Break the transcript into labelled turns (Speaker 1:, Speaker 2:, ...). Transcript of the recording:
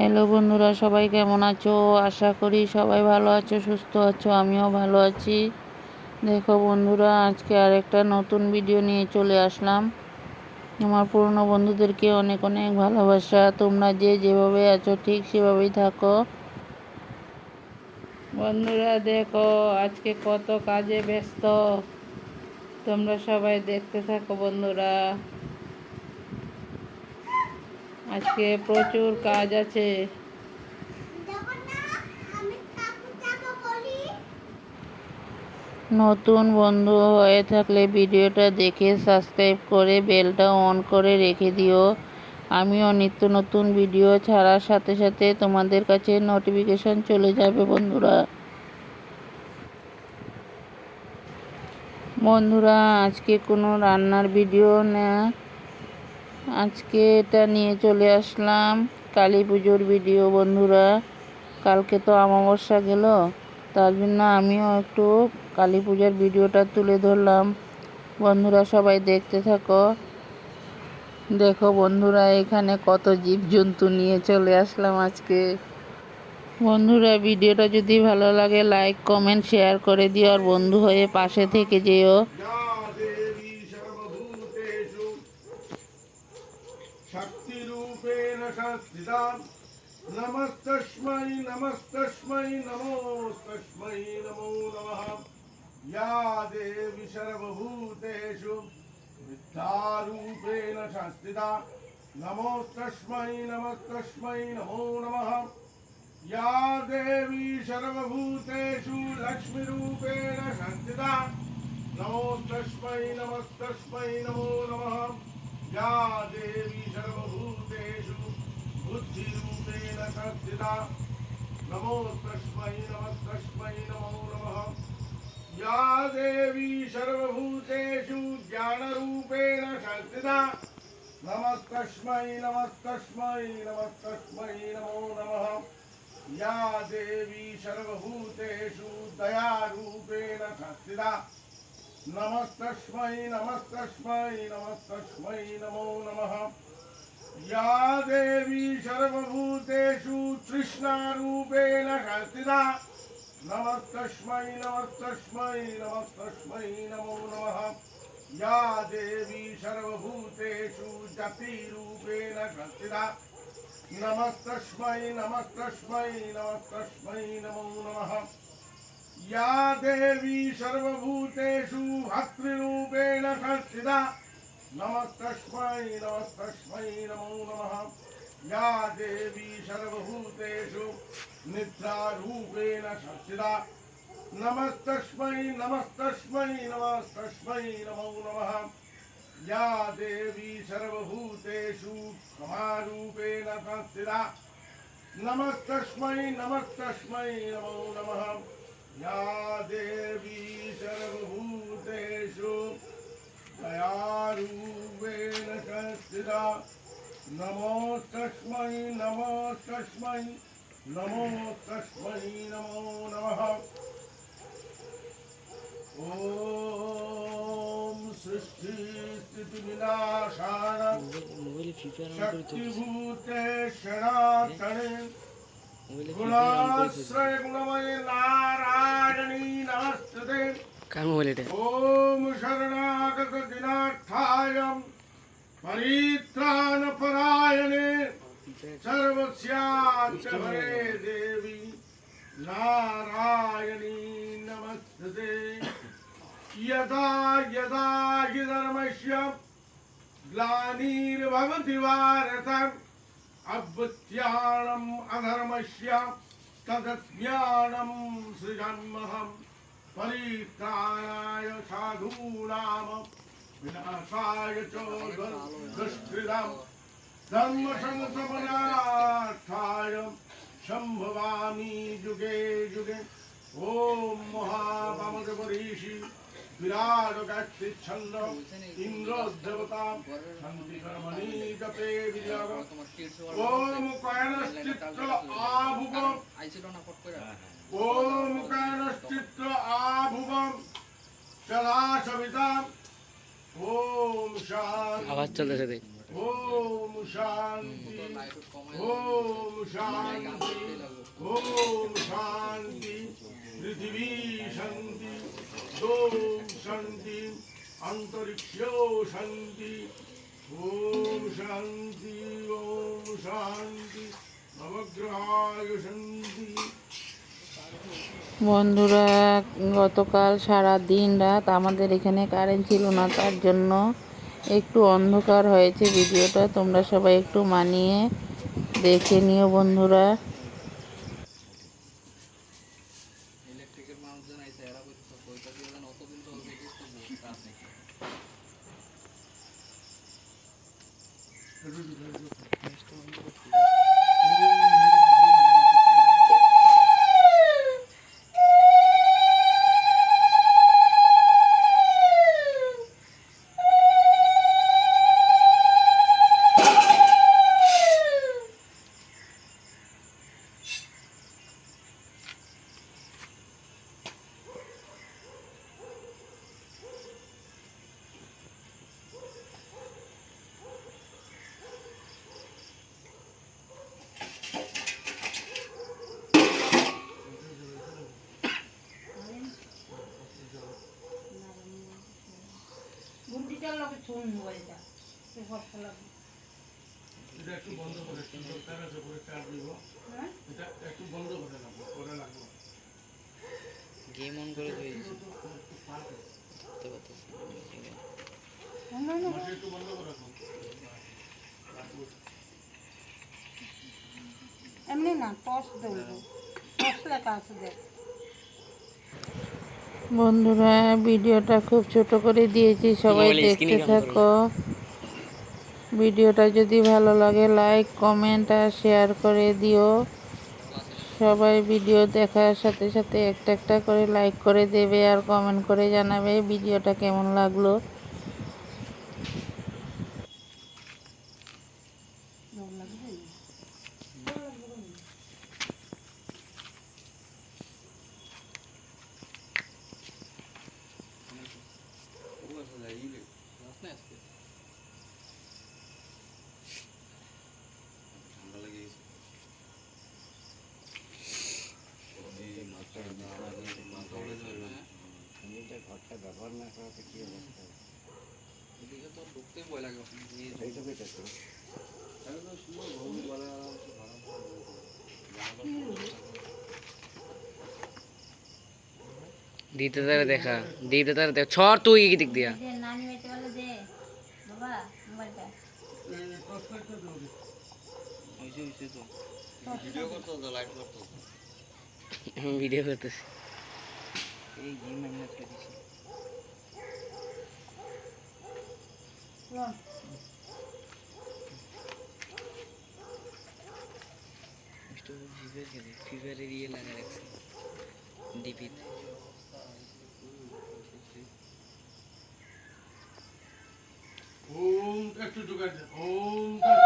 Speaker 1: Hello বন্ধুরা, সবাই কেমন আছো? আশা করি সবাই ভালো আছো, সুস্থ আছো, আমিও ভালো আছি। দেখো বন্ধুরা, আজকে আরেকটা নতুন ভিডিও নিয়ে চলে আসলাম। আমার পুরনো বন্ধুদেরকে অনেক অনেক ভালোবাসা। তোমরা যে যেভাবে আছো, ঠিক সেভাবেই থাকো। বন্ধুরা, দেখো, আজকে কত কাজে ব্যস্ত। তোমরা সবাই দেখতে থাকো বন্ধুরা। আজকে প্রচুর কাজ আছে। নতুন বন্ধু হয়ে থাকলে ভিডিওটা দেখে সাবস্ক্রাইব করে বেলটা অন করে রেখে দিও। আমিও নিত্য নতুন ভিডিও ছাড়ার সাথে সাথে তোমাদের কাছে নোটিফিকেশন চলে যাবে বন্ধুরা। বন্ধুরা, আজকে কোনো রান্নার ভিডিও না। আজকে এটা নিয়ে চলে আসলাম কালী পুজোর ভিডিও, বন্ধুরা। কালকে তো অমাবস্যা গেল, তার জন্য আমিও একটু কালী পূজার ভিডিওটা তুলে ধরলাম। বন্ধুরা, সবাই দেখতে থাকো। দেখো বন্ধুরা, এখানে কত জীবজন্তু নিয়ে চলে আসলাম আজকে। বন্ধুরা, ভিডিওটা যদি ভালো লাগে লাইক কমেন্ট শেয়ার করে দিও, আর বন্ধু হয়ে পাশে থেকে যেও।
Speaker 2: संस्थिता नमस्तस्मै नमस्तस्मै नमोस्तस्मै नमो नमः। या देवी सर्वभूतेषु विद्यारूपेण संस्थिता नमोस्तस्मै, नमस्तस्मै, नमो नमः। या देवी सर्वभूतेषु लक्ष्मीरूपेण संस्थिता नमोस्तस्मै, नमस्तस्मै, नमो नमः। या देवी सर्वभूतेषु बुद्धिरूपेण संस्थिता नमोस्तस्मै नमस्तस्मै नमो नमः या देवी सर्वभूतेषु ज्ञानरूपेण संस्थिता नमस्तस्मै नमस्तस्मै नमस्तस्मै नमो नमः या देवी सर्वभूतेषु दयारूपेण संस्थिता नमस्तस्मै नमस्तस्मै नमस्तस्मै नमो नमः। या देवी सर्वभूतेषु तृष्णारूपेण संस्थिता नमस्तस्मै नमस्तस्मै नमस्तस्मै नमो नमः या देवी सर्वभूतेषु जतिरूपेण संस्थिता नमस्तस्मै नमस्तस्मै नमस्तस्मै नमो नमः या देवी सर्वभूतेषु भक्तिरूपेण संस्थिता नमस्तस्मै नमस्तस्मै नमो नमः या देवी सर्वभूतेषु निद्रारूपेण संस्थिता नमस्तस्मै नमस्तस्मै नमस्तस्मै नमो नमः या देवी सर्वभूतेषु क्षमारूपेण संस्थिता नमस्तस्मै नमस्तस्मै नमो नमः या देवी
Speaker 3: নমো তস্মৈ নমো
Speaker 2: তস্মৈ নমো
Speaker 3: তস্মৈ নমো নমঃ ওম সৃষ্টি স্থিতি
Speaker 2: বিনাশায় শক্তিভূতে শরাতনে গুণাশ্রয়
Speaker 3: গুণময় নারায়ণী নমস্তে
Speaker 2: ওম শরণাগত দিনার্থায় परित्राण परायणे सर्वस्याच देवी नारायणी नमस्ते। यदा यदा हि धर्मस्य ग्लानिर्भवति भारतम् अभ्युत्थानम् अधर्मस्य तदज्ञानं सृजन्महं परित्राणाय साधूनाम् विनाशाय च दुष्कृतम् धर्मसंस्थपनार्थाय सम्भवामि युगे युगे ॐ महावामदेवरीषि विराट गायत्रीच्छन्द इन्द्रदेवता शान्तिकर्मणि जपे विजय ॐ कयनश्चित्र आभुव ॐ कयनश्चित्र आभुवं सदा सविता ওম শান্তি।
Speaker 3: আওয়াজ চলতেছে দেখ
Speaker 2: ওম শান্তি। ওম শান্তি। ওম শান্তি। পৃথিবী শান্তি। ওম শান্তি। অন্তরিক্ষ শান্তি। ওম নবগ্রহায় শান্তি।
Speaker 1: বন্ধুরা, গতকাল সারা দিন রাত আমাদের এখানে কারেন্ট ছিল না, তার জন্য একটু অন্ধকার হয়েছে ভিডিওটা। তোমরা সবাই একটু মানিয়ে দেখে নিও বন্ধুরা।
Speaker 4: অতদিন তো দেখিস তো রাত নাকি
Speaker 2: এটা একটু বন্ধ করে দরকার আছে পরে চার্জ দিব। এটা একটু বন্ধ করে রাখব করে রাখব
Speaker 3: গেম অন করে তো বুঝতে পারতেছি
Speaker 2: মাসে একটু বন্ধ করে
Speaker 5: এমনি না টস দেবো টস লেখা আছে দেখ।
Speaker 1: বন্ধুরা ভিডিওটা খুব ছোট করে দিয়েছি সবাই দেখতে থাকো। ভিডিওটা যদি ভালো লাগে লাইক কমেন্ট আর শেয়ার করে দিও। সবাই ভিডিও দেখার সাথে সাথে একটা একটা করে লাইক করে দেবে আর কমেন্ট করে জানাবে ভিডিওটা কেমন লাগল।
Speaker 4: মাথা উড়ে যাবে হ্যাঁ এদিকে তো ঢুকতেই ভয় লাগে নিয়ে যাও। তাহলে তো সুন্দর ঘুম বলা আরামসে ভালো
Speaker 3: দিতে তারে দেখা দিতে তারে দেখা ছড় তুই কি দিক দিয়া
Speaker 5: দে নানি বেটে বলে দে বাবা মোবাইলটা
Speaker 4: হয়েছে হয়েছে তো ভিডিও করতে হতো লাইভ করতে হতো
Speaker 3: আমি ভিডিও করতেছি। এই গেম ম্যাগনেট করে দিছি।
Speaker 5: লন
Speaker 3: মিস্টার ফিভার খেলে ফিভারের ইয়ে লাগা রাখছে। ডিপিতে
Speaker 2: ওম একটু জোগাড় ওম তৎসাৎ